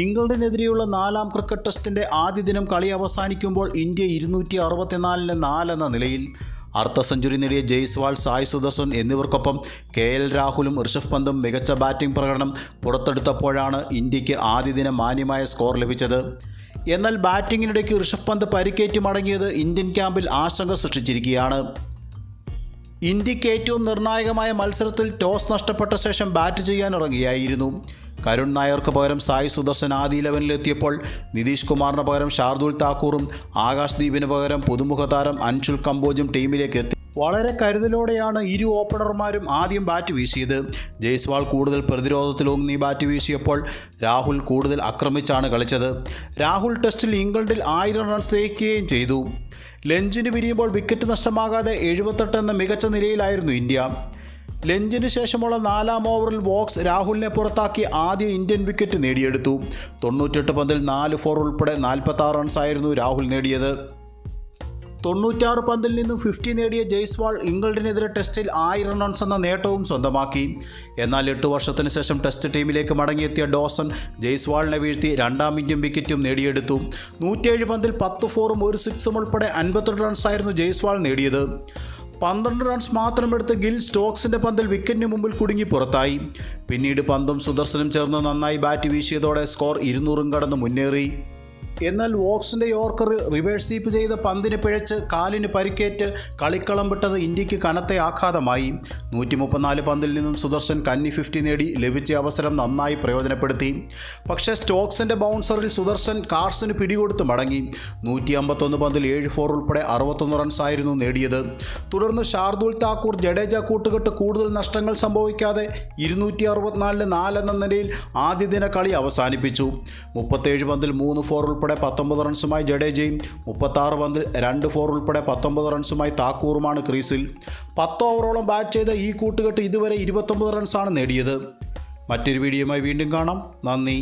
ഇംഗ്ലണ്ടിനെതിരെയുള്ള നാലാം ക്രിക്കറ്റ് ടെസ്റ്റിന്റെ ആദ്യ ദിനം കളി അവസാനിക്കുമ്പോൾ ഇന്ത്യ ഇരുന്നൂറ്റി അറുപത്തിനാലിന് നാലെന്ന നിലയിൽ. അർദ്ധ സെഞ്ചുറി നേടിയ ജയ്സ്വാൾ സായ് സുദർശൻ എന്നിവർക്കൊപ്പം കെ എൽ രാഹുലും ഋഷഭ് പന്തും മികച്ച ബാറ്റിംഗ് പ്രകടനം പുറത്തെടുത്തപ്പോഴാണ് ഇന്ത്യയ്ക്ക് ആദ്യ ദിനം മാന്യമായ സ്കോർ ലഭിച്ചത്. എന്നാൽ ബാറ്റിങ്ങിനിടയ്ക്ക് ഋഷഭ് പന്ത് പരിക്കേറ്റ് മടങ്ങിയത് ഇന്ത്യൻ ക്യാമ്പിൽ ആശങ്ക സൃഷ്ടിച്ചിരിക്കുകയാണ്. ഇന്ത്യയ്ക്ക് ഏറ്റവും നിർണായകമായ മത്സരത്തിൽ ടോസ് നഷ്ടപ്പെട്ട ശേഷം ബാറ്റ് ചെയ്യാനിറങ്ങിയായിരുന്നു കരുൺ നായർക്ക് പകരം സായി സുദർശൻ ആദ്യ ഇലവനിലെത്തിയപ്പോൾ നിതീഷ് കുമാറിന് പകരം ഷാർദുൽ താക്കൂറും ആകാശ് ദീപിന് പകരം പുതുമുഖ താരം അൻഷുൽ കമ്പോജും ടീമിലേക്ക് എത്തി. വളരെ കരുതലോടെയാണ് ഇരു ഓപ്പണർമാരും ആദ്യം ബാറ്റ് വീശിയത്. ജയ്സ്വാൾ കൂടുതൽ പ്രതിരോധത്തിലൂങ്ങി ബാറ്റ് വീശിയപ്പോൾ രാഹുൽ കൂടുതൽ ആക്രമിച്ചാണ് കളിച്ചത്. രാഹുൽ ടെസ്റ്റിൽ ഇംഗ്ലണ്ടിൽ ആയിരം റൺസ് ജയിക്കുകയും ചെയ്തു. ലഞ്ചിന് പിരിയുമ്പോൾ വിക്കറ്റ് നഷ്ടമാകാതെ എഴുപത്തെട്ട് എന്ന മികച്ച നിലയിലായിരുന്നു ഇന്ത്യ. ലഞ്ചിന് ശേഷമുള്ള നാലാം ഓവറിൽ വോക്സ് രാഹുലിനെ പുറത്താക്കി ആദ്യ ഇന്ത്യൻ വിക്കറ്റ് നേടിയെടുത്തു. തൊണ്ണൂറ്റെട്ട് പന്തിൽ നാല് ഫോർ ഉൾപ്പെടെ നാൽപ്പത്താറ് റൺസായിരുന്നു രാഹുൽ നേടിയത്. തൊണ്ണൂറ്റാറ് പന്തിൽ നിന്നും ഫിഫ്റ്റി നേടിയ ജയ്സ്വാൾ ഇംഗ്ലണ്ടിനെതിരെ ടെസ്റ്റിൽ ആയിരം റൺസ് എന്ന നേട്ടവും സ്വന്തമാക്കി. എന്നാൽ എട്ട് വർഷത്തിന് ശേഷം ടെസ്റ്റ് ടീമിലേക്ക് മടങ്ങിയെത്തിയ ഡോസൺ ജയ്സ്വാളിനെ വീഴ്ത്തി രണ്ടാം ഇന്ത്യൻ വിക്കറ്റും നേടിയെടുത്തു. നൂറ്റിയേഴ് പന്തിൽ പത്ത് ഫോറും ഒരു സിക്സും ഉൾപ്പെടെ അൻപത്തെട്ട് റൺസായിരുന്നു ജയ്സ്വാൾ നേടിയത്. പന്ത്രണ്ട് റൺസ് മാത്രമെടുത്ത് ഗിൽ സ്റ്റോക്സിന്റെ പന്തിൽ വിക്കറ്റിന് മുമ്പിൽ കുടുങ്ങി പുറത്തായി. പിന്നീട് പന്തും സുദർശനും ചേർന്ന് നന്നായി ബാറ്റ് വീശിയതോടെ സ്കോർ ഇരുന്നൂറും കടന്ന് മുന്നേറി. എന്നാൽ വോക്സിന്റെ യോർക്കർ റിവേഴ്സ് സ്വീപ്പ് ചെയ്ത പന്തിന് പിഴച്ച് കാലിന് പരിക്കേറ്റ് കളിക്കളം വിട്ടത് ഇന്ത്യയ്ക്ക് കനത്ത ആഘാതമായി. നൂറ്റി മുപ്പത്തിനാല് പന്തിൽ നിന്നും സുദർശൻ കന്നി ഫിഫ്റ്റി നേടി ലഭിച്ച അവസരം നന്നായി പ്രയോജനപ്പെടുത്തി. പക്ഷേ സ്റ്റോക്സിന്റെ ബൗൺസറിൽ സുദർശൻ കാർസിന് പിടികൊടുത്ത് മടങ്ങി. നൂറ്റി അമ്പത്തൊന്ന് പന്തിൽ ഏഴ് ഫോർ ഉൾപ്പെടെ അറുപത്തൊന്ന് റൺസായിരുന്നു നേടിയത്. തുടർന്ന് ഷാർദുൽ താക്കൂർ ജഡേജ കൂട്ടുകെട്ട് കൂടുതൽ നഷ്ടങ്ങൾ സംഭവിക്കാതെ ഇരുന്നൂറ്റി അറുപത്തിനാലിന് നാലെന്ന നിലയിൽ ആദ്യ ദിന കളി അവസാനിപ്പിച്ചു. മുപ്പത്തേഴ് പന്തിൽ മൂന്ന് ഫോർ ഉൾപ്പെടെ പത്തൊമ്പത് റൺസുമായി ജഡേജയും മുപ്പത്താറ് പന്തിൽ രണ്ട് ഫോർ ഉൾപ്പെടെ പത്തൊമ്പത് റൺസുമായി താക്കൂറുമാണ് ക്രീസിൽ. പത്ത് ഓവറോളം ബാറ്റ് ചെയ്ത ഈ കൂട്ടുകെട്ട് ഇതുവരെ ഇരുപത്തൊമ്പത് റൺസാണ് നേടിയത്. മറ്റൊരു വീഡിയോയുമായി വീണ്ടും കാണാം. നന്ദി.